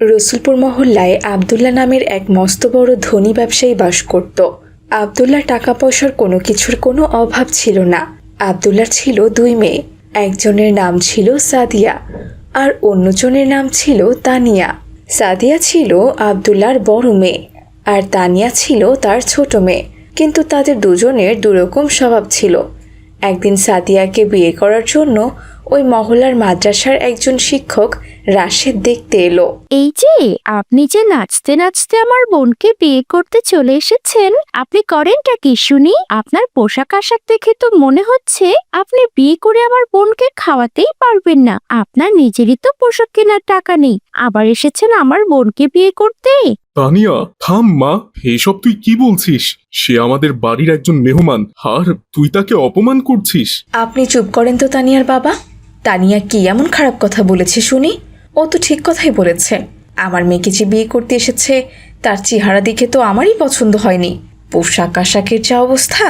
রসুলপুর মহল্লায় আবদুল্লাহ নামের এক মস্ত বড় ধনী ব্যবসায়ী বাস করত। আবদুল্লাহ টাকা পয়সার কোনো কিছুর কোনো অভাব ছিল না। আবদুল্লার ছিল দুই মেয়ে। একজনের নাম ছিল সাদিয়া আর অন্যজনের নাম ছিল তানিয়া। সাদিয়া ছিল আবদুল্লার বড় মেয়ে আর তানিয়া ছিল তার ছোট মেয়ে। কিন্তু তাদের দুজনের দুরকম স্বভাব ছিল। একদিন সাদিয়াকে বিয়ে করার জন্য ওই মহলার মাদ্রাসার একজন শিক্ষক রাশেদ দেখতে এলো। এই যে আপনি যে নাচতে নাচতে আমার বোনকে বিয়ে করতে চলে এসেছেন আপনি করেনটা কি শুনি? আপনার পোশাক আশাক দেখে তো মনে হচ্ছে আপনি বিয়ে করে আমার বোনকে খাওয়াতেই পারবেন না। আপনার নিজেরই তো পোশাক কেনার টাকা নেই। আবার এসেছেন আমার বোনকে বিয়ে করতে? তানিয়া থাম মা এসব তুই কি বলছিস? সে আমাদের বাড়ির একজন মেহমান আর তুই তাকে অপমান করছিস। আপনি চুপ করেন তো তানিয়ার বাবা। তানিয়া কি এমন খারাপ কথা বলেছে শুনি? ও তো ঠিক কথাই বলেছে। আমার মেয়েকে যে বিয়ে করতে এসেছে, তার চেহারা দেখে তো আমারই পছন্দ হয়নি। পোশাক আশাকের যা অবস্থা,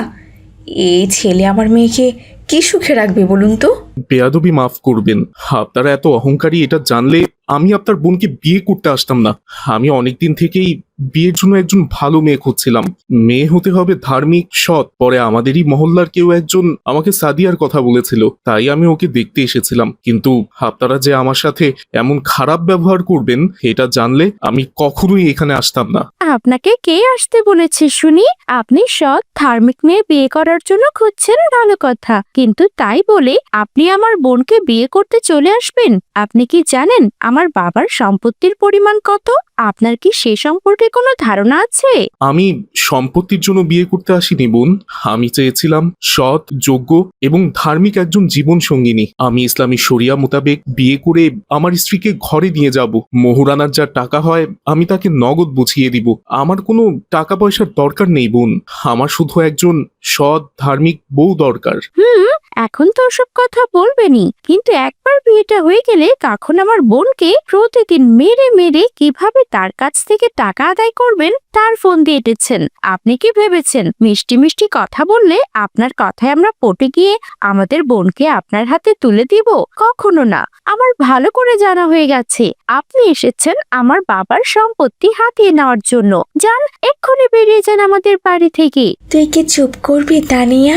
এই ছেলে আমার মেয়েকে কি সুখে রাখবে বলুন তো? বেয়াদবি মাফ করবেন। আপনারা এত অহংকারী, এটা জানলে আমি আপনার বোনকে বিয়ে করতে আসতাম না। আমি অনেকদিন থেকেই বিয়ের জন্য একজন ভালো মেয়ে খুঁজছিলাম। মেয়ে হতে হবে ধার্মিক, সৎ। পরে আমাদেরই মহল্লার কেউ একজন আমাকে সাদিয়ার কথা বলেছিল, তাই আমি ওকে দেখতে এসেছিলাম। কিন্তু আপনারা যে আমার সাথে এমন খারাপ ব্যবহার করবেন এটা জানলে আমি কখনোই এখানে আসতাম না। আপনাকে কে আসতে বলেছে শুনি? আপনি সৎ, ধার্মিক মেয়ে বিয়ে করার জন্য খুঁজছেন ভালো কথা। কিন্তু তাই বলে আপনি আমার বোনকে বিয়ে করতে চলে আসবেন। আপনি কি জানেন আমার বাবার সম্পত্তির পরিমাণ কত? আপনার কি সে সম্পর্কে কোনো ধারণা আছে? আমি সম্পত্তির জন্য বিয়ে করতে আসিনি বোন। আমি চেয়েছিলাম সৎ যোগ্য এবং ধার্মিক একজন জীবন সঙ্গিনী। আমি ইসলামী শরিয়া মোতাবেক বিয়ে করে আমার স্ত্রীকে ঘরে নিয়ে যাব। মোহরানার যা টাকা হয় আমি তাকে নগদ বুঝিয়ে দিব। আমার কোনো টাকা পয়সার দরকার নেই বোন। আমার শুধু একজন সৎ ধার্মিক বউ দরকার। হুম এখন তো ওসব কথা বলবেনই, কিন্তু একবার বিয়েটা হয়ে গেলে তখন আমার বোনকে প্রতিদিন মেরে মেরে কীভাবে তার কাছ থেকে টাকা আদায় করবেন, তার ফোন দিয়ে এটেছেন। আপনি কি ভেবেছেন? মিষ্টি মিষ্টি কথা বললে আপনার কথায় আমরা পটে গিয়ে আমাদের বোনকে আপনার হাতে তুলে দিব? কখনো না। আমার ভালো করে জানা হয়ে গেছে, আপনি এসেছেন আমার বাবার সম্পত্তি হাতিয়ে নেওয়ার জন্য। যান, এক্ষুনি বেরিয়ে যান আমাদের বাড়ি থেকে। তুই কি চুপ করবি, তানিয়া?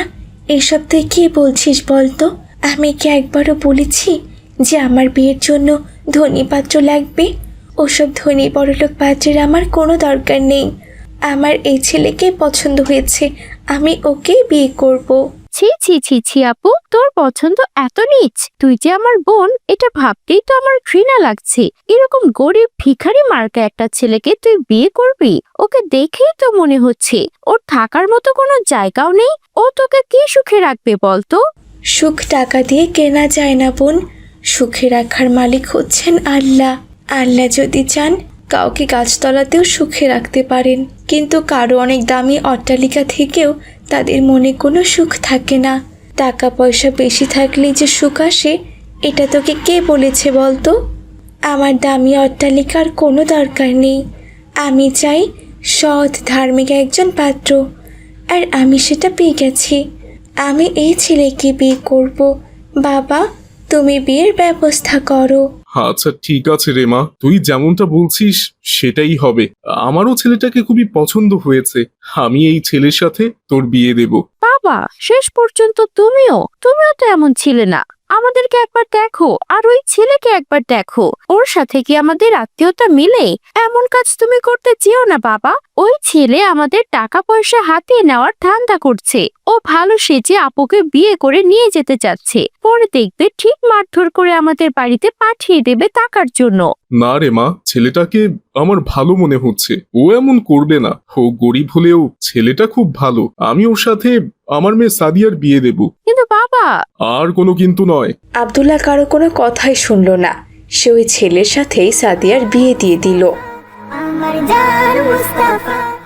এসব তুই কি বলছিস বলতো? আমি কি একবারও বলেছি যে আমার বিয়ের জন্য ধনী পাত্র লাগবে? ওসব ধনী বড়লোক পাত্রের আমার কোনো দরকার নেই। আমার এই ছেলেকে পছন্দ হয়েছে। আমি ওকেই বিয়ে করব। ছি ছি ছি ছি, আপু, তোর পছন্দ এত নিচ। তুই যে আমার বোন, এটা ভাবতেই তো আমার ঘৃণা লাগছে। এরকম গরিব ভিখারি মার্কা একটা ছেলেকে তুই বিয়ে করবি? ওকে দেখেই তো মনে হচ্ছে। ওর থাকার মতো কোনো জায়গাও নেই। ও তোকে কি সুখে রাখবে বলতো? সুখ টাকা দিয়ে কেনা যায় না, বোন। সুখে রাখার মালিক হচ্ছেন আল্লাহ। আল্লাহ যদি চান, কাউকে গাছতলাতেও সুখে রাখতে পারেন। কিন্তু কারও অনেক দামি অট্টালিকা থেকেও তাদের মনে কোনো সুখ থাকে না। টাকা পয়সা বেশি থাকলেই যে সুখ আসে, এটা তোকে কে বলেছে বলতো? আমার দামি অট্টালিকার কোনো দরকার নেই। আমি চাই সৎ, ধার্মিক একজন পাত্র, আর আমি সেটা পেয়ে গেছি। আমি এই ছেলেকে বিয়ে করব। বাবা, তুমি বিয়ের ব্যবস্থা করো। আচ্ছা ঠিক আছে রে মা। তুই যেমনটা বলছিস, সেটাই হবে। আমারও ছেলেটাকে খুবই পছন্দ হয়েছে। আমি এই ছেলের সাথে তোর বিয়ে দেব। বাবা, শেষ পর্যন্ত তুমিও? তুমিও তো এমন ছিলে না। আমাদেরকে একবার দেখো, আর ওই ছেলেকে একবার দেখো। ওর সাথে কি আমাদের আত্মীয়তা মিলে? এমন কাজ তুমি করতে চেও না, বাবা। ওই ছেলে আমাদের টাকা পয়সা হাতিয়ে নেওয়ার ধান্দা করছে। ও ভালো সেজে আপুকে বিয়ে করে নিয়ে যেতে চাচ্ছে পরে দেখবে ঠিক মারধর করে আমাদের বাড়িতে পাঠিয়ে দেবে টাকার জন্য। না রে মা ছেলেটাকে আমার ভালো মনে হচ্ছে। ও এমন করবে না। ও গরিব হলেও ছেলেটা খুব ভালো। আমি ওর সাথে আমার মেয়ে সাদিয়ার বিয়ে দেব। কিন্তু বাবা! আর কোনো কিন্তু নয়। আবদুল্লাহ কারও কোনো কথাই শুনল না। সে ওই ছেলের সাথেই সাদিয়ার বিয়ে দিয়ে দিল। আমার জান মুস্তাফা।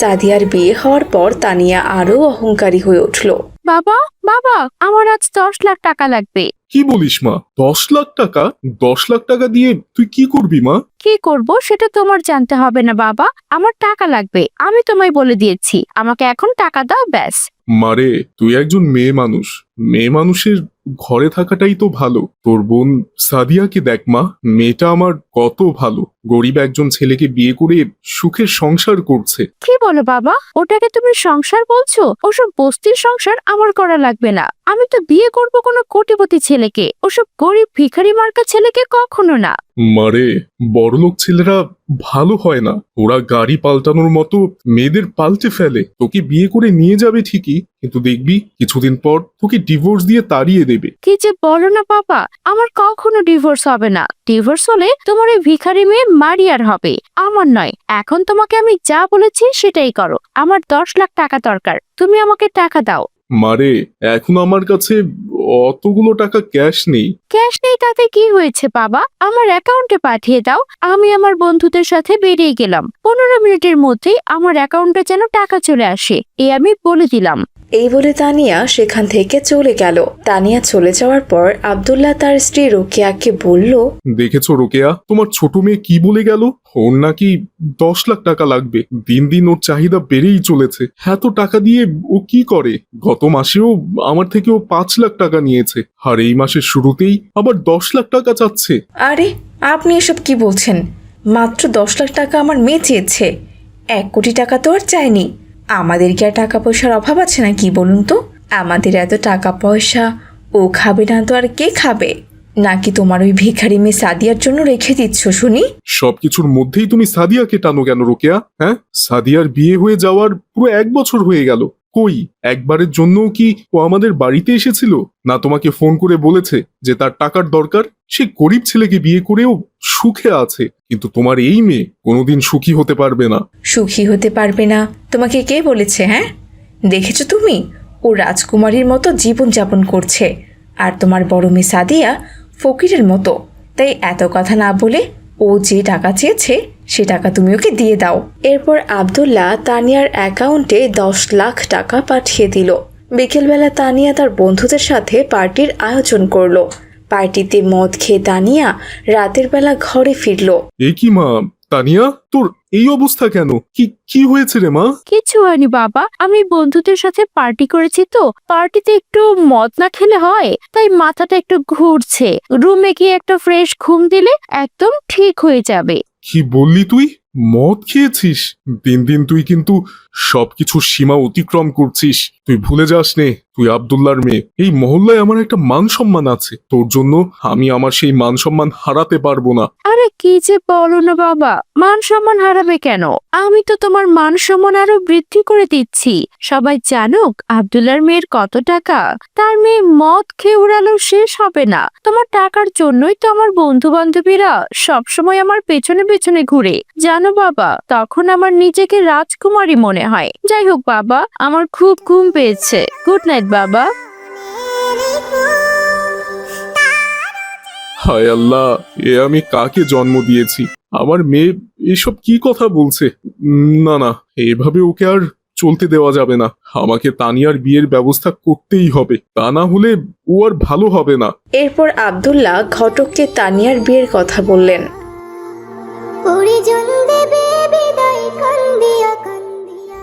সাদিয়ার বিয়ে হওয়ার পর তানিয়া আরও অহংকারী হয়ে উঠল। বাবা বাবা আমার আজ দশ লাখ টাকা লাগবে। কি বলিস মা? দশ লাখ টাকা? দশ লাখ টাকা দিয়ে তুই কি করবি মা? কি করব সেটা তোমার জানতে হবে না বাবা আমার টাকা লাগবে আমি তোমায় বলে দিয়েছি আমাকে এখন টাকা দাও ব্যাস। মারে তুই একজন মেয়ে মানুষ মেয়ে মানুষের ঘরে থাকাটাই তো ভালো। তোর বোন সাদিয়াকে দেখ মা মেয়েটা আমার কত ভালো। গরিব একজন ছেলেকে বিয়ে করে সুখের সংসার করছে। কি বলো বাবা? ওটাকে তুমি সংসার বলছো? ওসব বস্তির সংসার আমার করা লাগবে না। আমি তো বিয়ে করব কোনো কোটিপতি ছেলেকে। ওসব গরিব ভিখারি মার্কা ছেলেকে কখনো না। মারে বড়লোক ছেলেরা ভালো হয় না। ওরা গাড়ি পাল্টানোর মতো মেয়েদের পাল্টে ফেলে। তোকে বিয়ে করে নিয়ে যাবে ঠিকই কিন্তু দেখবি কিছুদিন পর তোকে ডিভোর্স দিয়ে তাড়িয়ে দেবে। কি যে বলো না বাবা আমার কখনো ডিভোর্স হবে না। ডিভোর্স হলে তোমার ওই ভিখারি মেয়ে মারিয়ার হবে। আমার নয়। এখন তোমাকে আমি যা বলেছি সেটাই করো। আমার দশ লাখ টাকা দরকার। তুমি আমাকে টাকা দাও। মারে এখন আমার কাছে অতগুলো টাকা ক্যাশ নেই। ক্যাশ নেই তাতে কি হয়েছে বাবা? আমার অ্যাকাউন্টে পাঠিয়ে দাও। আমি আমার বন্ধুদের সাথে বেরিয়ে গেলাম। পনেরো মিনিটের মধ্যেই আমার অ্যাকাউন্টে যেন টাকা চলে আসে। এ আমি বলে দিলাম। এই বলে তানিয়া সেখান থেকে চলে গেল। তানিয়া চলে যাওয়ার পর আবদুল্লাহ তার স্ত্রী রোকেয়াকে বলল দেখেছ রোকেয়া তোমার ছোট মেয়ে কি বলে গেল? ওর নাকি দশ লাখ টাকা লাগবে। দিন দিন ওর চাহিদা বেড়েই চলেছে। এত টাকা দিয়ে ও কি করে? গত মাসেও আমার থেকে ও পাঁচ লাখ টাকা নিয়েছে। আর এই মাসের শুরুতেই আবার দশ লাখ টাকা চাচ্ছে। আরে আপনি এসব কি বলছেন? মাত্র দশ লাখ টাকা আমার মেয়ে চেয়েছে। এক কোটি টাকা তো আর চাইনি আমাদের কি আর টাকা পয়সার অভাব আছে না কি বলুন তো? আমাদের এত টাকা পয়সা ও খাবে না তো আর কে খাবে? নাকি তোমার ওই ভিখারি মেয়ে সাদিয়ার জন্য রেখে দিচ্ছ, শুনি? সবকিছুর মধ্যেই তুমি সাদিয়াকে টানো কেন, রোকেয়া? হ্যাঁ? সাদিয়ার বিয়ে হয়ে যাওয়ার পুরো এক বছর হয়ে গেল। কই? একবারের জন্যও কি ও আমাদের বাড়িতে এসেছিল? না তোমাকে ফোন করে বলেছে যে তার টাকার দরকার? সে গরিব ছেলেকে বিয়ে করেও সুখে আছে। কিন্তু তোমার এই মেয়ে কোনোদিন সুখী হতে পারবে না। সুখী হতে পারবে না। তোমাকে কে বলেছে হ্যাঁ? দেখেছ তুমি? ও রাজকুমারীর মতো জীবনযাপন করছে। আর তোমার বড় মেয়ে সাদিয়া ফকিরের মতো। তাই এত কথা না বলে ও যে টাকা চেয়েছে, সে টাকা তুমি ওকে দিয়ে দাও। এরপর আবদুল্লাহ তানিয়ার অ্যাকাউন্টে দশ লাখ টাকা পাঠিয়ে দিল। বিকেলবেলা তানিয়া তার বন্ধুদের সাথে পার্টির আয়োজন করল। পার্টিতে মদ খেয়ে তানিয়া রাতের বেলা ঘরে ফিরল। এ কি মা? তানিয়া তোর এই অবস্থা কেন? কি কি হয়েছে রে মা? কিছু হয়নি বাবা। আমি বন্ধুদের সাথে পার্টি করেছি তো। পার্টিতে একটু মদ না খেলে হয় তাই মাথাটা একটু ঘুরছে। রুমে গিয়ে একটা ফ্রেশ ঘুম দিলে একদম ঠিক হয়ে যাবে। কি বললি তুই? মদ খেয়েছিস? দিন দিন তুই কিন্তু সবকিছুর সীমা অতিক্রম করছিস। তুই ভুলে যাস নে তুই আবদুল্লার মেয়ে। এই মহল্লায় আমার একটা মান সম্মান আছে। তোর জন্য আমি আমার সেই মান সম্মান হারাতে পারব না। আরে কি যে বলো না বাবা। মান সম্মান হারাবে কেন? আমি তো তোমার মান সম্মান আরও বৃদ্ধি করে দিচ্ছি। সবাই জানুক আব্দুল্লার মেয়ের কত টাকা। তার মেয়ে মদ খেয়ে উড়ালো শেষ হবে না। তোমার টাকার জন্যই তো আমার বন্ধু বান্ধবীরা সবসময় আমার পেছনে পেছনে ঘুরে। জানো বাবা, তখন আমার নিজেকে রাজকুমারী মনে হয়। যাই হোক বাবা, আমার খুব ঘুম পেয়েছে। গুড নাইট বাবা। হায় আল্লাহ এ আমি কাকে জন্ম দিয়েছি? আমার মেয়ে এসব কি কথা বলছে? না না এভাবে ওকে আর চলতে দেওয়া যাবে না। আমাকে তানিয়ার বিয়ের ব্যবস্থা করতেই হবে। তা না হলে ও আর ভালো হবে না। এরপর আবদুল্লাহ ঘটককে তানিয়ার বিয়ের কথা বললেন।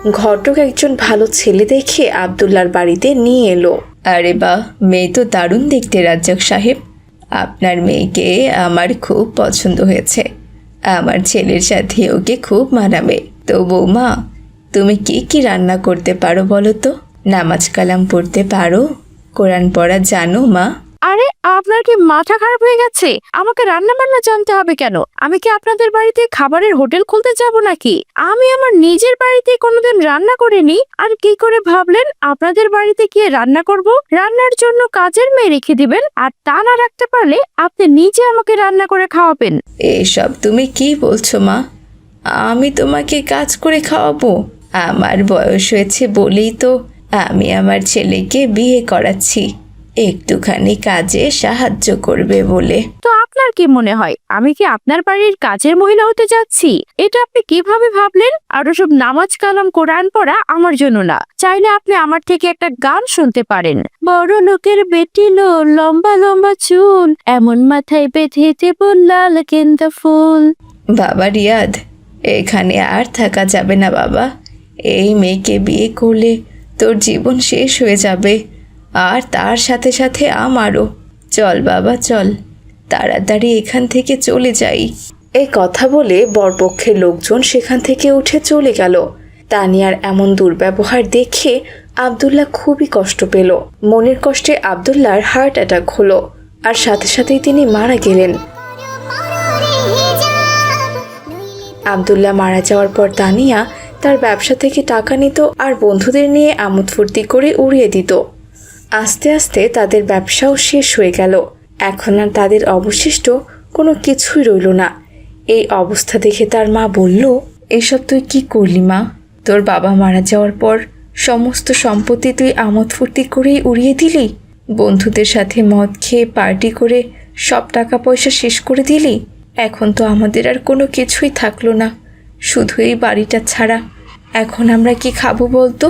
ঘটক একজন ভালো ছেলে দেখে আবদুল্লার বাড়িতে নিয়ে এলো। আরে বা মেয়ে তো দারুণ দেখতে রাজ্জাক সাহেব। আপনার মেয়েকে আমার খুব পছন্দ হয়েছে। আমার ছেলের সাথে ওকে খুব মানাবে। তো বৌমা, তুমি কি কি রান্না করতে পারো বলো তো? নামাজ কালাম পড়তে পারো? কোরআন পড়া জানো মা? আরে, আপনার কি মাথা খারাপ হয়ে গেছে? আমাকে রান্না বান্না জানতে হবে কেন? আমি কি আপনাদের বাড়িতে খাবারের হোটেল খুলতে যাব নাকি? আমি আমার নিজের বাড়িতে কোনোদিন রান্না করিনি, আর কি করে ভাবলেন আপনাদের বাড়িতে গিয়ে রান্না করব? রান্নার জন্য কাজের মেয়ে রেখে দিবেন, আর তা না রাখতে পারলে আপনি নিজে আমাকে রান্না করে খাওয়াবেন। এসব তুমি কি বলছো, মা? আমি তোমাকে কাজ করে খাওয়াবো? আমার বয়স হয়েছে বলেই তো আমি আমার ছেলেকে বিয়ে করাচ্ছি। একটুখানি কাজে সাহায্য করবে বলে। তো আপনার কি মনে হয়? আমি কি আপনার বাড়ির কাজের মহিলা হতে যাচ্ছি? এটা আপনি কীভাবে ভাবলেন? আর ওসব নামাজ কালাম কোরআন পড়া আমার জন্য না। চাইলে আপনি আমার থেকে একটা গান শুনতে পারেন। বড় লোকের বেটি লো লম্বা লম্বা চুল এমন মাথায় বেঁধে দেব লাল গেন্দা ফুল। বাবা রিয়াদ এখানে আর থাকা যাবে না বাবা। এই মেয়েকে বিয়ে করলে তোর জীবন শেষ হয়ে যাবে। আর তার সাথে সাথে আমারও। চল বাবা, চল। তাড়াতাড়ি এখান থেকে চলে যাই। এ কথা বলে বরপক্ষের লোকজন সেখান থেকে উঠে চলে গেল। তানিয়ার এমন দুর্ব্যবহার দেখে আবদুল্লাহ খুবই কষ্ট পেল। মনের কষ্টে আবদুল্লাহর হার্ট অ্যাটাক হলো আর সাথে সাথেই তিনি মারা গেলেন। আবদুল্লাহ মারা যাওয়ার পর তানিয়া তার ব্যবসা থেকে টাকা নিত আর বন্ধুদের নিয়ে আমোদ ফুর্তি করে উড়িয়ে দিত। আস্তে আস্তে তাদের ব্যবসাও শেষ হয়ে গেল। এখন আর তাদের অবশিষ্ট কোনো কিছুই রইল না। এই অবস্থা দেখে তার মা বলল, এসব তুই কি করলি মা? তোর বাবা মারা যাওয়ার পর সমস্ত সম্পত্তি তুই আমোদ ফুর্তি করেই উড়িয়ে দিলি? বন্ধুদের সাথে মদ খেয়ে পার্টি করে সব টাকা পয়সা শেষ করে দিলি? এখন তো আমাদের আর কোনো কিছুই থাকল না। শুধু এই বাড়িটা ছাড়া। এখন আমরা কি খাব বলতো?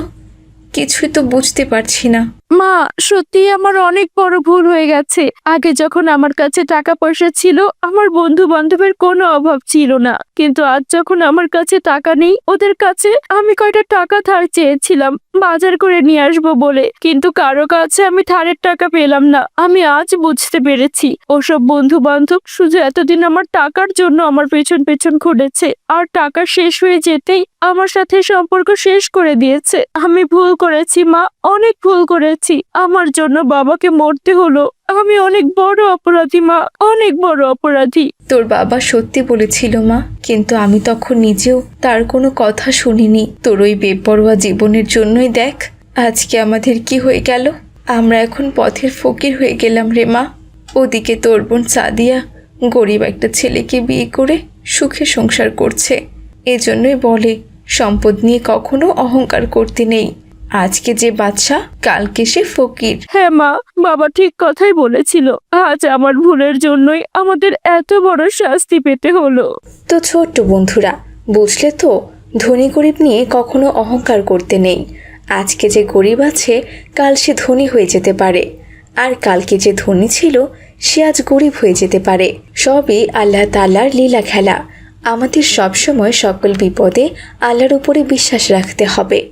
কিছুই তো বুঝতে পারছি না। মা সত্যি আমার অনেক বড় ভুল হয়ে গেছে। আগে যখন আমার কাছে টাকা পয়সা ছিল, আমার বন্ধু বান্ধবের কোনো অভাব ছিল না। কিন্তু আজ যখন আমার কাছে টাকা নেই, ওদের কাছে আমি কয়টা টাকা ধার চেয়েছিলাম, বাজার করে নিয়ে আসব বলে। কিন্তু কারও কাছে আমি ধারের টাকা পেলাম না। আমি আজ বুঝতে পেরেছি, ওসব বন্ধু বান্ধব শুধু এতদিন আমার টাকার জন্য আমার পেছন পেছন ঘুরেছে। আর টাকা শেষ হয়ে যেতেই আমার সাথে সম্পর্ক শেষ করে দিয়েছে। আমি ভুল করেছি মা, অনেক ভুল করেছি। আমার জন্য বাবাকে মরতে হলো। আমি অনেক বড় অপরাধী, মা। অনেক বড় অপরাধী। তোর বাবা সত্যি বলেছিল, মা। কিন্তু আমি তখন নিজেও তার কোনো কথা শুনিনি। তোর ওই বেপরোয়া জীবনের জন্যই দেখ, আজকে আমাদের কি হয়ে গেল। আমরা এখন পথের ফকির হয়ে গেলাম রে, মা। ওদিকে তোর বোন সাদিয়া গরিব একটা ছেলেকে বিয়ে করে সুখে সংসার করছে। এজন্যই বলে, সম্পদ নিয়ে কখনো অহংকার করতে নেই। আজকে যে বাচ্চা কালকে সে ফকির। হ্যাঁ মা বাবা ঠিক কথাই বলেছিল। আজ আমার ভুলের জন্যই আমাদের এত বড় শাস্তি পেতে হলো। তো ছোট্ট বন্ধুরা বুঝলে তো ধনী গরিব নিয়ে কখনো অহংকার করতে নেই। আজকে যে গরিব আছে কাল সে ধনী হয়ে যেতে পারে। আর কালকে যে ধনী ছিল সে আজ গরিব হয়ে যেতে পারে। সবই আল্লাহ তাল্লার লীলা খেলা। আমাদের সবসময় সকল বিপদে আল্লাহর উপরে বিশ্বাস রাখতে হবে।